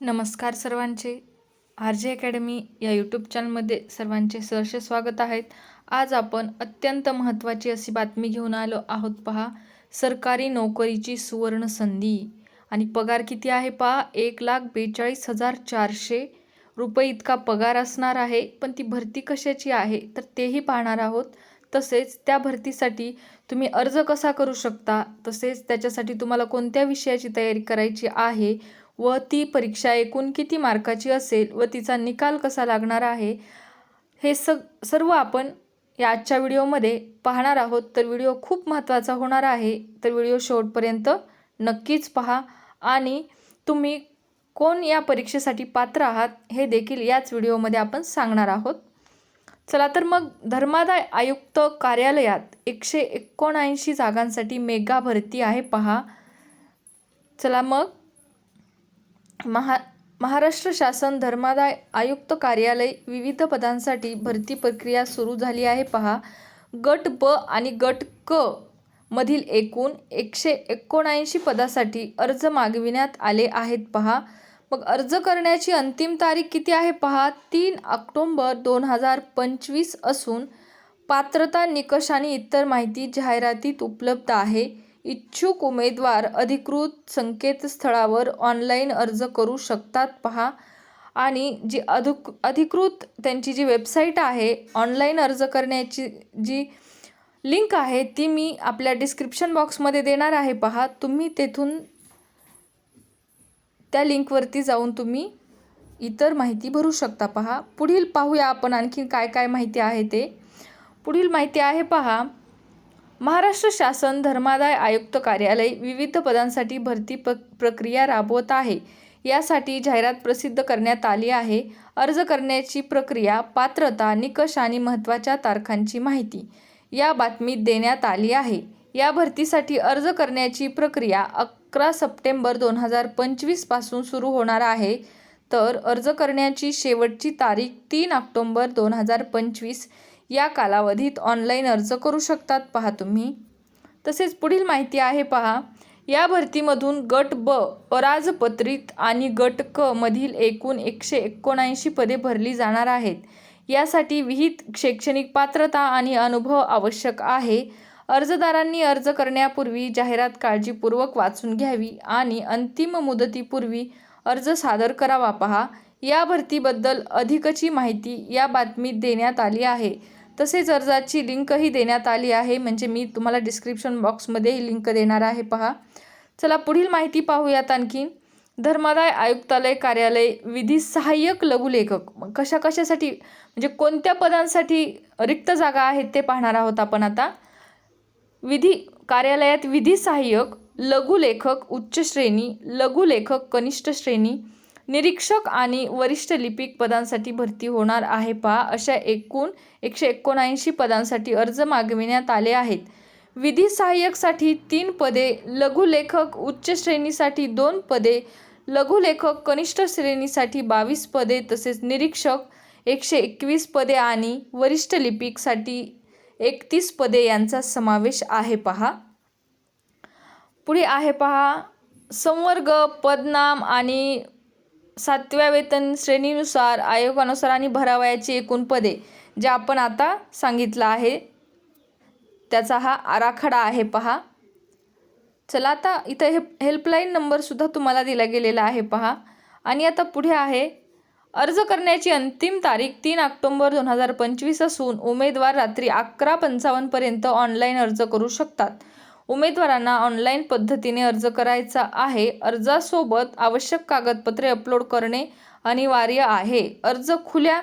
नमस्कार सर्वांचे. R J academy या यूट्यूब चॅनलमध्ये सर्वांचे सहर्ष स्वागत आहेत आज आपण अत्यंत महत्त्वाची अशी बातमी घेऊन आलो आहोत पहा. सरकारी नोकरीची सुवर्ण संधी. आणि पगार किती आहे पहा? एक लाख बेचाळीस हजार चारशे रुपये इतका पगार असणार आहे. पण ती भरती कशाची आहे? तर तेही पाहणार आहोत. तसेच त्या भरतीसाठी तुम्ही अर्ज कसा करू शकता? तसेच त्याच्यासाठी तुम्हाला कोणत्या विषयाची तयारी करायची आहे? व ती परीक्षा एकूण किती मार्काची असेल व तिचा निकाल कसा लागणार आहे हे सग सर्व आपण या आजच्या व्हिडिओमध्ये पाहणार आहोत. तर व्हिडिओ खूप महत्त्वाचा होणार आहे. तर व्हिडिओ शेवटपर्यंत नक्कीच पहा आणि तुम्ही कोण या परीक्षेसाठी पात्र आहात हे देखील याच व्हिडिओमध्ये आपण सांगणार आहोत. चला तर मग धर्मादाय आयुक्त कार्यालयात एकशे एकोणऐंशी जागांसाठी मेगा भरती आहे पहा. चला मग महा महाराष्ट्र शासन धर्मादाय आयुक्त कार्यालय विविध पदांसाठी भरती प्रक्रिया सुरू झाली आहे. पहा गट ब आणि गट क मधील एकूण एकशे एकोणऐंशी पदासाठी अर्ज मागविण्यात आले आहेत. पहा मग अर्ज करण्याची अंतिम तारीख किती आहे? पहा तीन ऑक्टोंबर दोन हजार पंचवीस असून पात्रता निकष आणि इतर माहिती जाहिरातीत उपलब्ध आहे. इच्छुक उमेदवार अधिकृत संकेतस्थळावर ऑनलाईन अर्ज करू शकतात पहा. आणि जी अधिक अधिकृत त्यांची जी वेबसाईट आहे ऑनलाईन अर्ज करण्याची जी लिंक आहे ती मी आपल्या डिस्क्रिप्शन बॉक्समध्ये देणार आहे पहा. तुम्ही तेथून त्या लिंकवरती जाऊन तुम्ही इतर माहिती भरू शकता पहा. पुढील पाहूया आपण आणखी काय काय माहिती आहे ते. पुढील माहिती आहे पहा. महाराष्ट्र शासन धर्मादाय आयुक्त कार्यालय विविध पदांसाठी भरती प प्रक्रिया राबवत आहे. यासाठी जाहिरात प्रसिद्ध करण्यात आली आहे. अर्ज करण्याची प्रक्रिया पात्रता निकष आणि महत्त्वाच्या तारखांची माहिती या बातमीत देण्यात आली आहे. या भरतीसाठी अर्ज करण्याची प्रक्रिया अकरा सप्टेंबर दोन हजार पंचवीसपासून सुरू होणार आहे. तर अर्ज करण्याची शेवटची तारीख तीन ऑक्टोंबर दोन हजार पंचवीस या कालावधीत ऑनलाईन अर्ज करू शकतात. पहा तुम्ही. तसेच पुढील माहिती आहे पहा. या भरतीमधून गट ब अराजपत्रित आणि गट क मधील एकूण एकशे एकोणऐंशी पदे भरली जाणार आहेत. यासाठी विहित शैक्षणिक पात्रता आणि अनुभव आवश्यक आहे. अर्जदारांनी अर्ज करण्यापूर्वी जाहिरात काळजीपूर्वक वाचून घ्यावी आणि अंतिम मुदतीपूर्वी अर्ज सादर करावा. पहा. या भरतीबद्दल अधिकची माहिती या बातमीत देण्यात आली आहे. तसेच अर्जाची लिंकही देण्यात आली आहे. म्हणजे मी तुम्हाला डिस्क्रिप्शन बॉक्समध्ये ही लिंक देणार आहे. पहा. चला पुढील माहिती पाहूयात आणखीन धर्मादाय आयुक्तालय कार्यालय विधी सहाय्यक लघुलेखक. कशा कशासाठी म्हणजे कोणत्या पदांसाठी रिक्त जागा आहेत ते पाहणार आहोत आपण आता. विधी कार्यालयात विधी सहाय्यक लघुलेखक उच्च श्रेणी लघुलेखक कनिष्ठ श्रेणी निरीक्षक आणि वरिष्ठ लिपिक पदांसाठी भरती होणार आहे पहा अशा एकूण एकशे एकोणऐंशी पदांसाठी अर्ज मागविण्यात आले आहेत. विधी सहाय्यकसाठी तीन पदे लघुलेखक उच्च श्रेणीसाठी दोन पदे लघुलेखक कनिष्ठ श्रेणीसाठी बावीस पदे तसेच निरीक्षक एकशे एकवीस पदे आणि वरिष्ठ लिपिकसाठी एकतीस पदे यांचा समावेश आहे पहा. पुढे आहे पहा. संवर्ग पदनाम आणि सातव्या वेतन श्रेणीनुसार आयोगानुसार आणि भरावयाची एकूण पदे जे आपण आता सांगितलं आहे त्याचा हा आराखडा आहे पहा. चला आता इथं हे हेल्पलाईन नंबरसुद्धा तुम्हाला दिला गेलेला आहे पहा. आणि आता पुढे आहे अर्ज करण्याची अंतिम तारीख तीन ऑक्टोंबर दोन हजार पंचवीस असून उमेदवार रात्री अकरा पंचावन्नपर्यंत ऑनलाईन अर्ज करू शकतात. उमेदवारांना ऑनलाईन पद्धतीने अर्ज करायचा आहे. अर्जासोबत आवश्यक कागदपत्रे अपलोड करणे अनिवार्य आहे. अर्ज खुल्या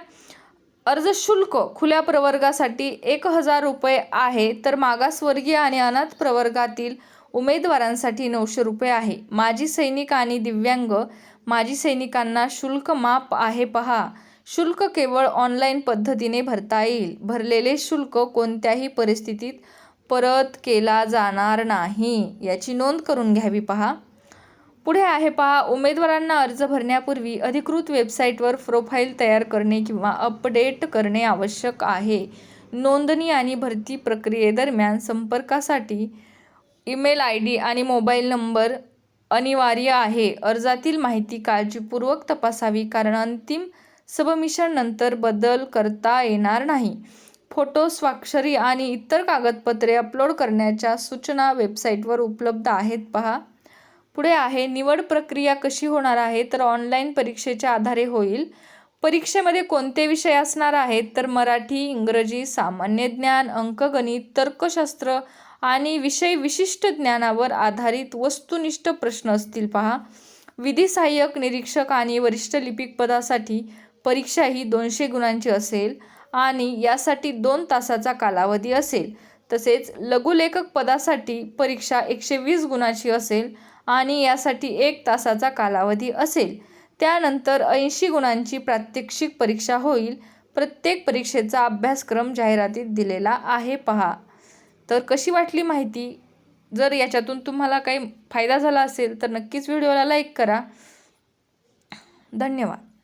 अर्ज शुल्क खुल्या प्रवर्गासाठी एक हजार रुपये आहे तर मागासवर्गीय आणि अनाथ प्रवर्गातील उमेदवारांसाठी नऊशे रुपये आहे. माजी सैनिक आणि दिव्यांग माजी सैनिकांना शुल्क माफ आहे पहा. शुल्क केवळ ऑनलाईन पद्धतीने भरता येईल. भरलेले शुल्क कोणत्याही परिस्थितीत परत केला जाणार नाही याची नोंद करून घ्यावी पहा. पुढे आहे पहा उमेदवारांना अर्ज भरण्यापूर्वी अधिकृत वेबसाईटवर प्रोफाईल तयार करणे किंवा अपडेट करणे आवश्यक आहे. नोंदणी आणि भरती प्रक्रियेदरम्यान संपर्कासाठी ईमेल आय डी आणि मोबाईल नंबर अनिवार्य आहे. अर्जातील माहिती काळजीपूर्वक तपासावी कारण अंतिम सबमिशन नंतर बदल करता येणार नाही. फोटो स्वाक्षरी आणि इतर कागदपत्रे अपलोड करण्याच्या सूचना वेबसाईटवर उपलब्ध आहेत पहा. पुढे आहे निवड प्रक्रिया कशी होणार आहे तर ऑनलाईन परीक्षेच्या आधारे होईल. परीक्षेमध्ये कोणते विषय असणार आहेत तर मराठी इंग्रजी सामान्य ज्ञान अंकगणित तर्कशास्त्र आणि विषय विशिष्ट ज्ञानावर आधारित वस्तुनिष्ठ प्रश्न असतील पहा. विधी सहाय्यक निरीक्षक आणि वरिष्ठ लिपिक पदासाठी परीक्षा ही दोनशे गुणांची असेल. आणि यासाठी दोन तासाचा कालावधी असेल. तसेच लघुलेखक पदासाठी परीक्षा एकशे वीस गुणाची असेल आणि यासाठी एक तासाचा कालावधी असेल. त्यानंतर ऐंशी गुणांची प्रात्यक्षिक परीक्षा होईल. प्रत्येक परीक्षेचा अभ्यासक्रम जाहिरातीत दिलेला आहे पहा. तर कशी वाटली माहिती? जर याच्यातून तुम्हाला काही फायदा झाला असेल तर नक्कीच व्हिडिओला लाईक करा. धन्यवाद.